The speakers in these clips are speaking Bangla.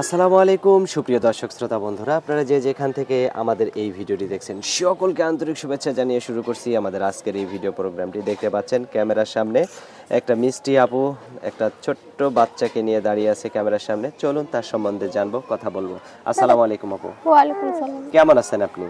আসসালামু আলাইকুম সুপ্রিয় দর্শক শ্রোতা বন্ধুরা। আপনারা যে যেখান থেকে আমাদের এই ভিডিওটি দেখছেন সকলকে আন্তরিক শুভেচ্ছা জানিয়ে শুরু করছি আমাদের আজকের এই ভিডিও প্রোগ্রামটি। দেখতে পাচ্ছেন ক্যামেরার সামনে একটা মিষ্টি আপু একটা ছোট্ট বাচ্চাকে নিয়ে দাঁড়িয়ে আছে ক্যামেরার সামনে। চলুন তার সম্বন্ধে জানব কথা বলব। আসসালামু আলাইকুম আপু। কেমন আছেন আপনি?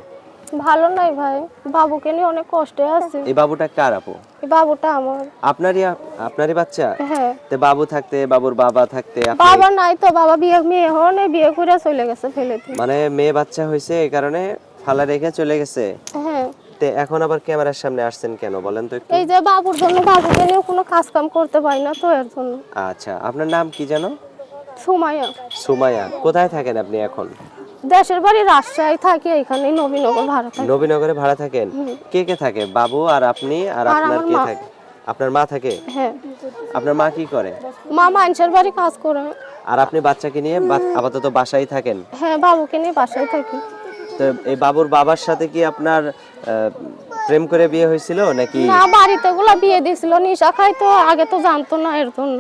ভালো নাই ভাই। বাবুকে নিয়ে অনেক কষ্টে আছি। এই বাবুটা কার আপু? এই বাবুটা আমার। আপনারই আপনারই বাচ্চা? হ্যাঁ। তে বাবু থাকতে বাবুর বাবা থাকতে বাবা নাই তো বাবা বিয়ে মেয়ে হন বিয়ে করে চলে গেছে ফেলে মানে মেয়ে বাচ্চা হয়েছে এই কারণে ফালা রেখে চলে গেছে। হ্যাঁ। তে এখন আবার ক্যামেরার সামনে আসছেন কেন বলেন তো একটু? এই যে বাবুর জন্য বাবুকে নিয়ে কোনো কাজ কাম করতে পারি না তো এর জন্য। আচ্ছা আপনার নাম কি জানো সুমাইয়া। সুমাইয়া কোথায় থাকেন আপনি এখন? দেশের বাড়ি রাজশাহী থাকি এখানে নবীনগর ভাড়া থাকি। নবীনগরে ভাড়া থাকেন? কে কে থাকে? বাবু আর আপনি আর আপনার কে থাকে? আপনার মা থাকে? হ্যাঁ। আপনার মা কি করে? মা মানুষের বাড়ি কাজ করে। আর আপনি বাচ্চাকে নিয়ে আপাতত বাসায় থাকেন? হ্যাঁ বাবুকে নিয়ে বাসায় থাকি। তো এই বাবুর বাবার সাথে কি আপনার প্রেম করে বিয়ে হয়েছিল নাকি? না বাড়িতে গুলা বিয়ে দিছিল নিশা খাই তো আগে তো জানতো না এর জন্য।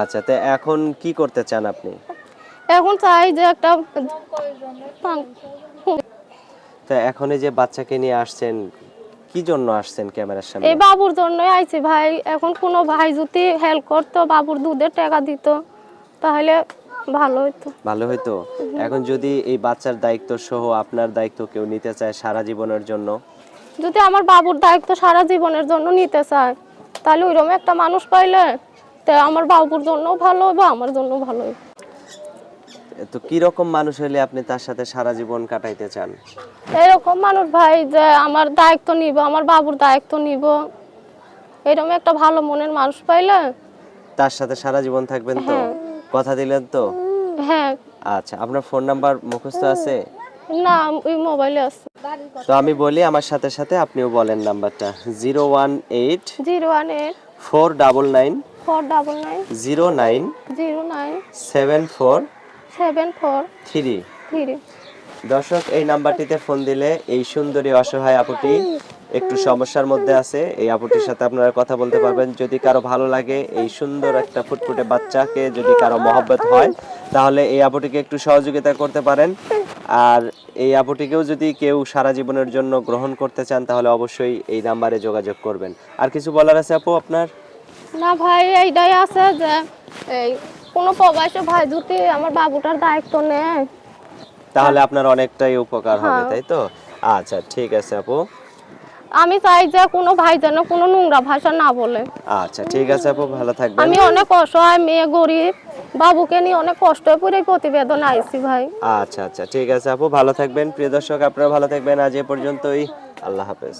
আচ্ছা তো এখন কি করতে চান আপনি? এখন চাই যে একটা তো এখন এই যে বাচ্চাকে নিয়ে আসছেন কি জন্য আসছেন ক্যামেরার সামনে? এই বাবুর জন্যই আইছি ভাই। এখন কোনো ভাই যদি হেল্প করতো বাবুর দুধের টাকা দিত তাহলে ভালো হতো ভালো হইতো? এখন যদি এই বাচ্চার দায়িত্ব সহ আপনার দায়িত্ব কেউ নিতে চায় সারা জীবনের জন্য? যদি আমার বাবুর দায়িত্ব সারা জীবনের জন্য নিতে চায় তাহলে ওইরকম একটা মানুষ পাইলে তো আমার বাবুর জন্য ভালো হবে আমার জন্য ভালো হবে তো কি রকম মানুষ হলে আপনি তার সাথে সারা জীবন কাটাইতে চান? এরকম মানুষ ভাই যে আমার দায়িত্ব নিব আমার বাবুর দায়িত্ব নিব। এরকম একটা ভালো মনের মানুষ পাইলে তার সাথে সারা জীবন থাকবেন তো? হ্যাঁ। কথা দিলেন তো? হ্যাঁ। আচ্ছা আপনার ফোন নাম্বার মুখস্থ আছে? না ওই মোবাইলে আছে। তো আমি বলি আমার সাথে সাথে আপনিও বলেন নাম্বারটা। 018 018 499 499 09 09 74 সেভেন ফোর থ্রি। থ্রি। দর্শক এই নাম্বারটিতে ফোন দিলে এই সুন্দরী অসহায় আপুটি একটু সমস্যার মধ্যে আছে। এই আপুটির সাথে আপনারা কথা বলতে পারবেন। যদি কারও ভালো লাগে এই সুন্দর একটা ফুটফুটে বাচ্চাকে যদি কারও মহব্বত হয় তাহলে এই আপুটিকে একটু সহযোগিতা করতে পারেন। আর এই আপুটিকেও যদি কেউ সারা জীবনের জন্য গ্রহণ করতে চান তাহলে অবশ্যই এই নাম্বারে যোগাযোগ করবেন। আর কিছু বলার আছে আপু আপনার? না ভাই এইটাই আছে যে এই কোনো প্রবাসী ভাই যদি আমার বাবুটার দায়িত্ব নেয়। তাহলে আপনার অনেকটাই উপকার হবে তাই তো? আচ্ছা ঠিক আছে আপু। আমি চাই যে কোনো ভাই যেন কোনো নোংরা ভাষা না বলে। আচ্ছা ঠিক আছে আপু ভালো থাকবেন। আমি অনেক অসহায় মেয়ে গরিব। বাবুকে নিয়ে অনেক কষ্ট করে প্রতিবেদন আইছি ভাই। আচ্ছা আচ্ছা ঠিক আছে আপু ভালো থাকবেন। প্রিয় দর্শক আপনারা ভালো থাকবেন। আজ এ পর্যন্তই। আল্লাহ হাফেজ।